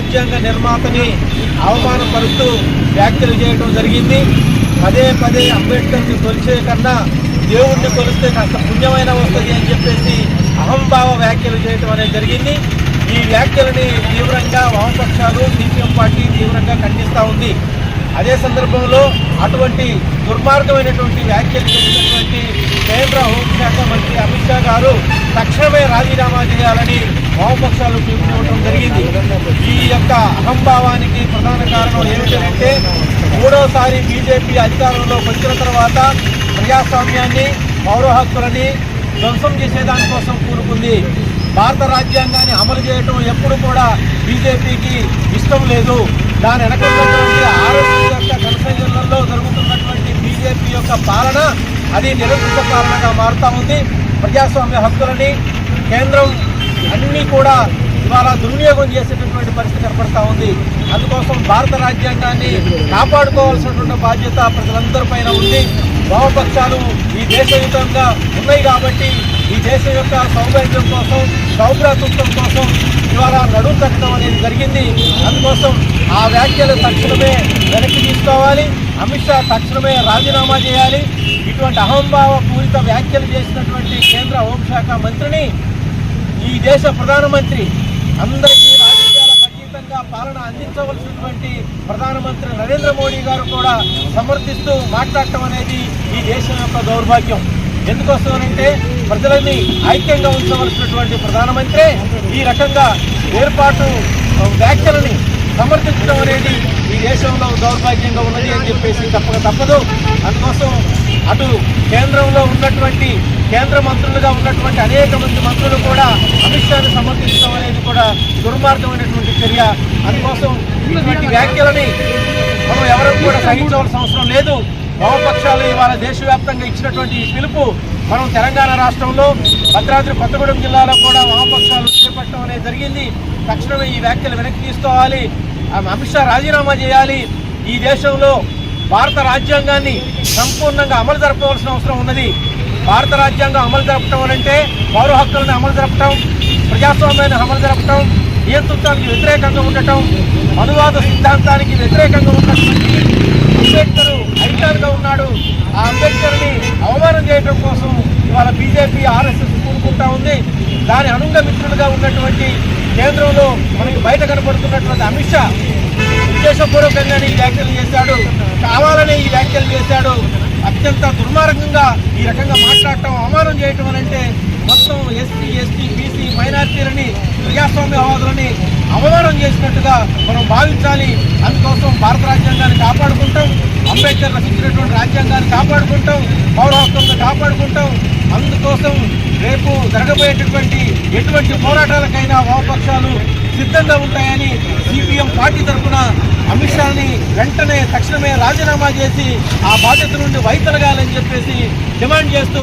రాజ్యాంగ నిర్మాతని అవమానపరుస్తూ వ్యాఖ్యలు చేయడం జరిగింది. పదే పదే అంబేద్కర్ని కొలిచే కన్నా దేవుణ్ణి కొలిస్తే కాస్త పుణ్యమైన వస్తుంది అని చెప్పేసి అహంభావ వ్యాఖ్యలు చేయడం అనేది జరిగింది. ఈ వ్యాఖ్యలని తీవ్రంగా వామపక్షాలు సిపిఎం పార్టీ తీవ్రంగా ఖండిస్తూ ఉంది. అదే సందర్భంలో అటువంటి దుర్మార్గమైనటువంటి వ్యాఖ్యలు చేసినటువంటి కేంద్ర హోంశాఖ మంత్రి అమిత్ షా గారు తక్షణమే రాజీనామా చేయాలని వామపక్షాలు పిలుపునివ్వడం జరిగింది. ఈ యొక్క అహంభావానికి ప్రధాన కారణం ఏమిటంటే మూడోసారి బీజేపీ అధికారంలోకి వచ్చిన తర్వాత ప్రజాస్వామ్యాన్ని పౌర హక్కులని ధ్వంసం చేసేదానికోసం కూరుకుంది. భారత రాజ్యాంగాన్ని అమలు చేయడం ఎప్పుడు కూడా బీజేపీకి ఇష్టం లేదు. దాని వెనక ఆరోగ్య యొక్క కన్సెషన్లలో జరుగుతున్నటువంటి బీజేపీ యొక్క పాలన అది నిరంకుశ పాలనగా మారుతా ఉంది. ప్రజాస్వామ్య హక్కులని కేంద్రం అన్నీ కూడా ఇవాళ దుర్వినియోగం చేసేటటువంటి పరిస్థితి కనపడతా ఉంది. అందుకోసం భారత రాజ్యాంగాన్ని కాపాడుకోవాల్సినటువంటి బాధ్యత ప్రజలందరి పైన ఉంది. వామపక్షాలు ఈ దేశయుతంగా ఉన్నాయి కాబట్టి ఈ దేశం యొక్క సౌభాగ్యం కోసం సౌభ్రాతృత్వం కోసం ఇవాళ నడుం కట్టడం అనేది జరిగింది. అందుకోసం ఆ వ్యాఖ్యలు తక్షణమే వెనక్కి తీసుకోవాలి. అమిత్ షా తక్షణమే రాజీనామా చేయాలి. ఇటువంటి అహంభావ పూరిత వ్యాఖ్యలు చేసినటువంటి కేంద్ర హోంశాఖ మంత్రిని ఈ దేశ ప్రధానమంత్రి అందరికీ రాజకీయాలకు యొక్క పాలన అందించవలసినటువంటి ప్రధానమంత్రి నరేంద్ర మోడీ గారు కూడా సమర్థిస్తూ మాట్లాడటం అనేది ఈ దేశం యొక్క దౌర్భాగ్యం. ఎందుకోసమనంటే ప్రజలని ఐక్యంగా ఉంచవలసినటువంటి ప్రధానమంత్రి ఈ రకంగా ఏర్పాటు వ్యాఖ్యలని సమర్థించడం అనేది ఈ దేశంలో దౌర్భాగ్యంగా ఉన్నది అని చెప్పేసి తప్పక తప్పదు. అందుకోసం అటు కేంద్రంలో ఉన్నటువంటి కేంద్ర మంత్రులుగా ఉన్నటువంటి అనేక మంది మంత్రులు కూడా అమిత్ షాను సమర్థించడం అనేది కూడా దుర్మార్గమైనటువంటి చర్య. అందుకోసం ఇటువంటి వ్యాఖ్యలని మనం ఎవరూ కూడా సహించవలసిన అవసరం లేదు. వామపక్షాలు ఇవాళ దేశవ్యాప్తంగా ఇచ్చినటువంటి ఈ పిలుపు మనం తెలంగాణ రాష్ట్రంలో భద్రాద్రి కొత్తగూడెం జిల్లాలో కూడా వామపక్షాలు చేపట్టడం అనేది జరిగింది. తక్షణమే ఈ వ్యాఖ్యలు వెనక్కి తీసుకోవాలి. అమిత్ షా రాజీనామా చేయాలి. ఈ దేశంలో భారత రాజ్యాంగాన్ని సంపూర్ణంగా అమలు జరపవలసిన అవసరం ఉన్నది. భారత రాజ్యాంగం అమలు జరపటం అంటే పౌర హక్కులను అమలు జరపటం ప్రజాస్వామ్యాన్ని అమలు జరపటం నియంతృత్వానికి వ్యతిరేకంగా ఉండటం అనువాద సిద్ధాంతానికి వ్యతిరేకంగా ఉన్నటువంటి అంబేద్కర్ ఐకాన్గా ఉన్నాడు. ఆ అంబేద్కర్ని అవమానం చేయడం కోసం ఇవాళ బీజేపీ ఆర్ఎస్ఎస్ కూడుకుంటా ఉంది. దాని అనుంగ మిత్రులుగా ఉన్నటువంటి కేంద్రంలో మనకి బయట కనపడుతున్నటువంటి అమిత్ షా ఉద్దేశపూర్వకంగానే ఈ వ్యాఖ్యలు చేశాడు. కావాలని ఈ వ్యాఖ్యలు చేశాడు. అత్యంత దుర్మార్గంగా ఈ రకంగా మాట్లాడటం అవమానం చేయటం అని అంటే మొత్తం ఎస్సీ ఎస్టీ బీసీ మైనార్టీలని ప్రజాస్వామ్యవాదులని అవమానం చేసినట్టుగా మనం భావించాలి. అందుకోసం భారత రాజ్యాంగాన్ని కాపాడుకుంటాం. అంబేద్కర్ రచించినటువంటి రాజ్యాంగాన్ని కాపాడుకుంటాం. పౌర హక్కులను కాపాడుకుంటాం. అందుకోసం రేపు జరగబోయేటటువంటి ఎటువంటి పోరాటాలకైనా వామపక్షాలు సిద్ధంగా ఉంటాయని సిపిఎం పార్టీ తరఫున అమిత్ షాని వెంటనే తక్షణమే రాజీనామా చేసి ఆ బాధ్యత నుండి వైతొలగాలని చెప్పేసి డిమాండ్ చేస్తూ